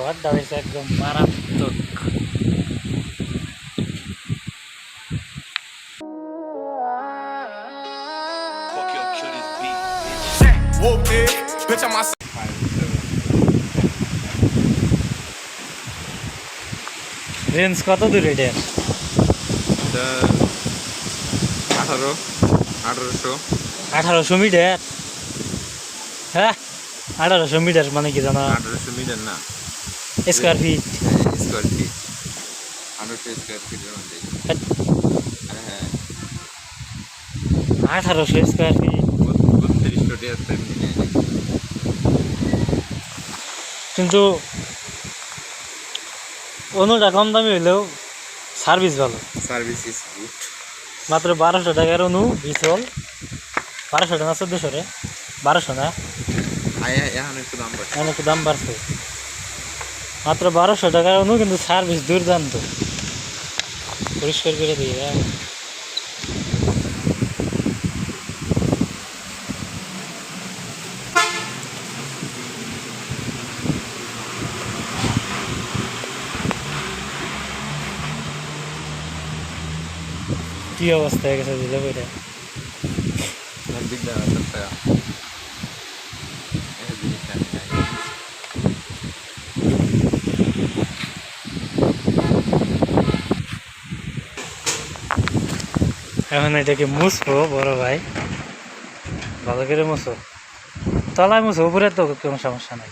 ঘরটা হয়েছে একদম মারাত্মক। Bitch, I'm my রেঞ্জ কত দূর এটা আঠারো আঠারোশো। আঠারোশো মিটার? হ্যাঁ আঠারোশো মিটার মানে কি জানো? আঠারোশো মিটার না। স্কোয়ার ফিট স্কোয়ার ফিট আঠারোশো স্কোয়ার ফিটের মধ্যে হ্যাঁ হ্যাঁ আঠারোশো স্কোয়ার ফিট বত্রিশশো কিন্তু অন্যটা কম দামি হইলেও সার্ভিস ভালো সার্ভিস ইজ গুড মাত্র বারোশো টাকার অনু বিচল বারোশো টাকা চোদ্দোশো রে বারোশো না এখন একটু দাম বাড়ছে দাম বাড়ছে মাত্র বারোশো টাকার অনু, কিন্তু সার্ভিস দুর্দান্ত। পরিষ্কার করে দিই হ্যাঁ। কি অবস্থা হয়ে গেছে দিলে বইটা একদিক দেওয়া হাজার টাকা এই জিনিসটা আমি খাই। এখন এটাকে মুছবো বড় ভাই। ভালো করে মুছো। তলায় মুছো উপরে তো কোনো সমস্যা নাই।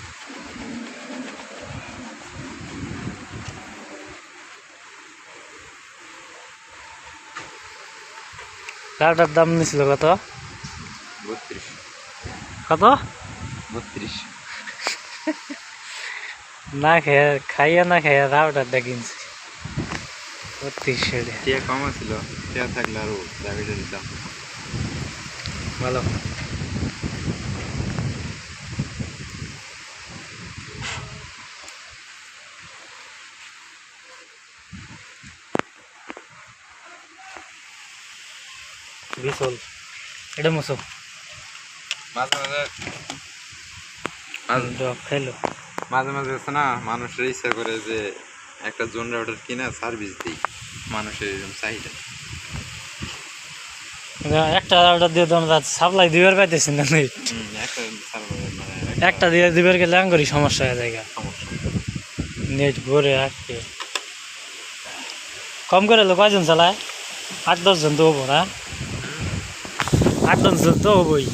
কারটার দাম নিছিল কত? বত্রিশ। কত? বত্রিশ। না খেয়ে খাইয়া না খেয়ে রাউটারটা কিনছি। বত্রিশশো টাকা। টিয়া কম ছিল টিয়া থাকলে দাবিটা দিতাম ভালো। বিশল। এটা মাঝে মাঝে খাইলো মাঝে মাঝে আছে না মানুষের ইচ্ছা করে যে একটা জোন রাউটার কিনা সার্ভিস দিই। মানুষের এরকম চাহিদা একটা রাউটার দিয়ে সাপ্লাই দিবার পাইতেছি না একটা মানে একটা দিয়ে দিবার গেলে আঙ্গুরি সমস্যা হয়ে যায় নেট ভরে আটকে কম করে হলো কয়জন চালায়? আট দশজন তো হব না। আট দশজন তো হবোই।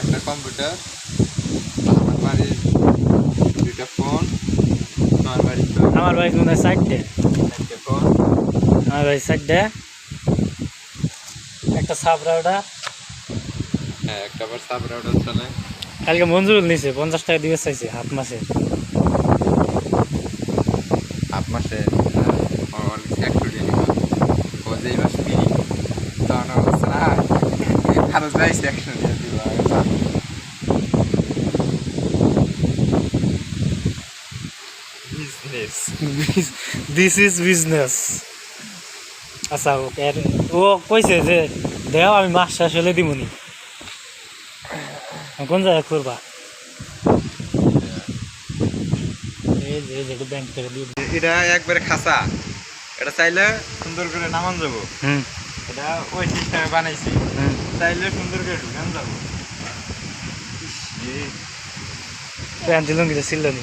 একটা কম্পিউটার আমার বাড়ির দুইটা ফোন আমার বাড়ির আমার হয় চারটে। একটা ফোন আমার ভাই চারটে একটা রাউটার হ্যাঁ একটা আবার সাব চলে। কালকে মঞ্জুরুল নিছে পঞ্চাশ টাকা দিয়ে চাইছে হাত মাসে। হাফ মাসে? ওর একশো দিয়ে ও যে এই মাস ফ্রি তখন ও না আরও যাইছে একশো দিয়ে দিব বিজনেস দিস ইজ বিজনেস আচ্ছা ও এর- ও কইছে যে দেও আমি মাস শেষ হলে দিমুনি। কোন জায়গায় করবা এটা একবারে খাসা এটা চাইলে সুন্দর করে নামান যাব। এটা ওই সিস্টেমে বানাইছি। চাইলে সুন্দর করে ঢুকান যাব। প্যান্ট কিছু ছিল নি।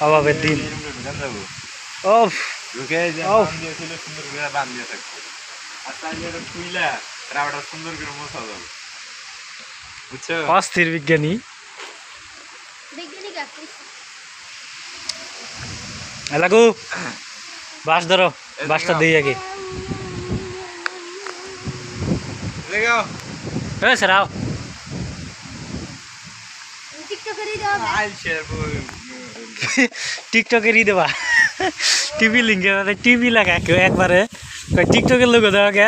অভাবের দিন। এরকম ঢুকান যাব। ওফ। ঢুকে দিয়েছিল সুন্দর করে বান দিয়ে থাকব। আর চাইলে এটা খুইলা রাবারটা সুন্দর করে মোছা যাবে। বুঝছ? অস্থির বিজ্ঞানী। লাগু বাস ধরো বাসটা দিই আগে। হবে। আইল শেয়ার টিকটকেরই দেবা। টিভি লিঙ্কে মানে টিভি লাগা কেউ একবারে। টিকটকের লোক দেওয়া কে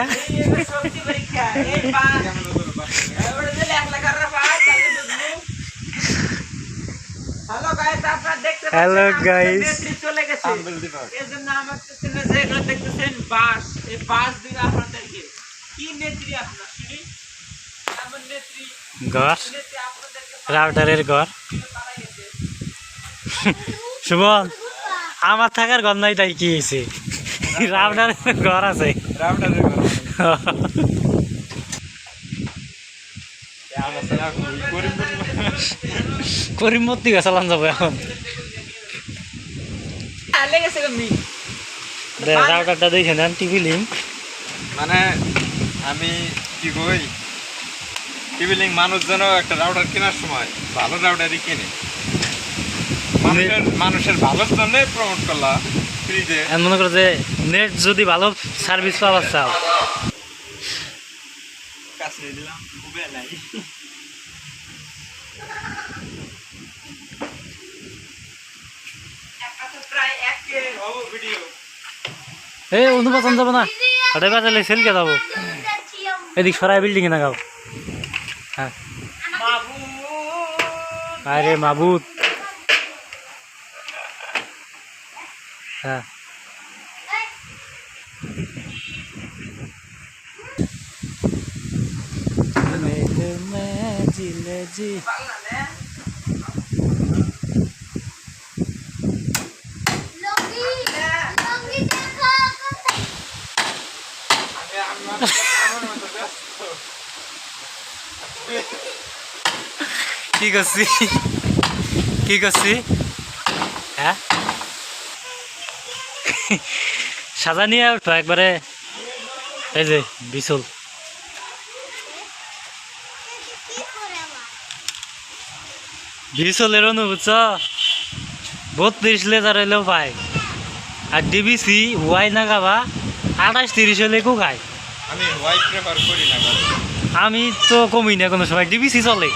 হ্যালো গাইস ঘর? রাউটারের ঘর? সুমন আমার থাকার নাই তাই কি হয়েছে? রাবনার ঘর আছে। করিমতি গেছিলাম যাব এখন। রাউটারটা দেখে নেন টিভি লিম মানে আমি কি কই? টিভি লিঙ্ক মানুষ যেন একটা রাউটার কেনার সময় ভালো রাউটারই কিনে। মানুষের মানুষের ভালোর জন্য প্রমোট করলা ফ্রিতে মনে করো যে নেট যদি ভালো সার্ভিস পাওয়ার চাও কাছে দিলাম নাই অনুপাতন যাব না। বাজালে সেলকে যাব। এদিক সরাই এ না গাও হ্যাঁ। আরে মাবুত হ্যাঁ লঙ্গি লঙ্গি দেখো কি করছি কি করছি হ্যাঁ সাজা নিয়ে একবারে এই যে বিচল। বিচলের অনু বুঝছ বত্রিশ লেজার হইলেও পায়। আর ডিবিসি ওয়াই না গাবা আঠাশ তিরিশ হলে কো খায়। আমি হোয়াইট প্রেফার করি না আমি তো কমই না কোনো সময় ডিবিসি চলে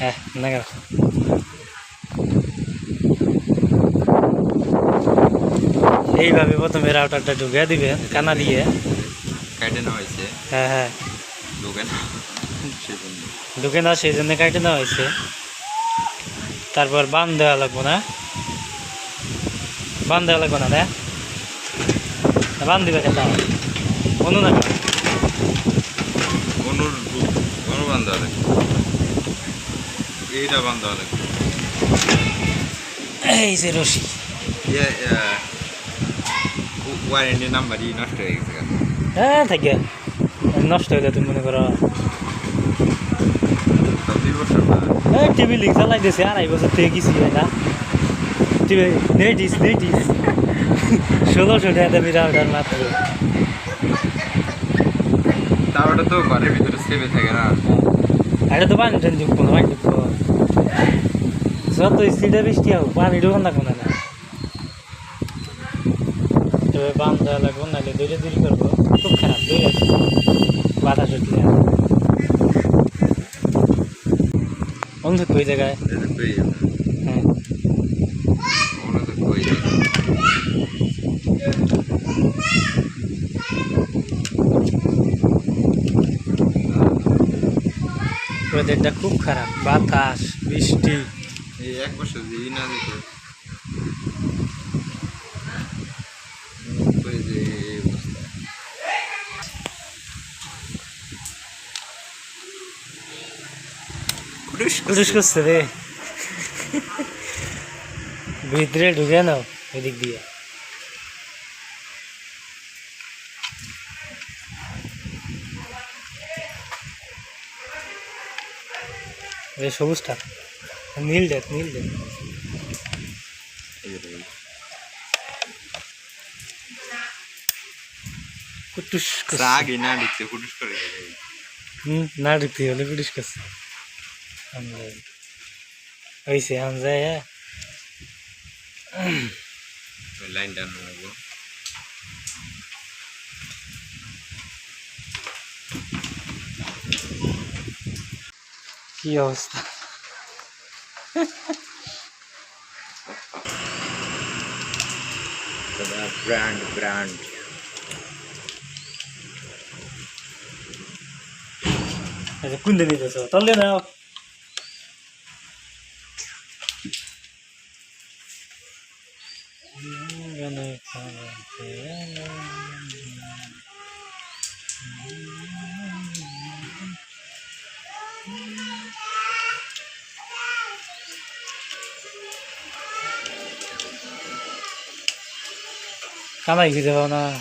হ্যাঁ না এইভাবে প্রথমে রাউটারটা ঢুকে দিবে কানা দিয়ে। কাটে নেওয়া হয়েছে? হ্যাঁ হ্যাঁ। ঢোকে না ঢুকে না সেই জন্য কাটে নেওয়া হয়েছে। তারপর বান দেওয়া লাগবো না। বান দেওয়া লাগবো না না বান দিবে কেন? অনু না কেন? অনুর অনু বান্ধা লাগবে। এইটা বান্ধা লাগবে। এই যে রশি। ইয়ে ওয়ারেন্টি নাম্বারই নষ্ট হয়ে গেছে হ্যাঁ থাকে। নষ্ট হইলে তুমি মনে করো। এই টিভি লিঙ্ক চালাই দিয়েছে আড়াই বছর থেকে কিছু হয় না। টিভি নেটিস নেটিস ষোলোশো টাকা দামি রাউটার মাত্র। তারপরে তো ঘরের ভিতরে সেভে থাকে না। এটা তো পানি টানি ঢুকবো না পানি ঢুকবো যত স্পিডে বৃষ্টি হোক পানি ঢুকান লাগবো না। তবে বান দেওয়া লাগবো নাহলে দৌড়ে দৌড়ি করব। খুব খারাপ দৌড়ে বাতাস উঠলে অন্ধ কই জায়গায়? হ্যাঁ। ওয়েদারটা খুব খারাপ বাতাস বৃষ্টি। এক বছর দিই না দিত কই যে এই অবস্থা করছে রে। ভিতরে ঢুকে নাও এদিক দিয়ে। এই সবুজটা নীল দেখ নীল দেখ। কুটুস। আগে না দিচ্ছে হুটুস করে। হুম না ঢুকতে হলে পুলিশ করছে। হয়েছে আম যায় হ্যাঁ ওই লাইনটা আনা লাগবো কি অবস্থা ব্র্যান্ড ব্র্যান্ড আচ্ছা কোন দিকে 干了一个之后呢？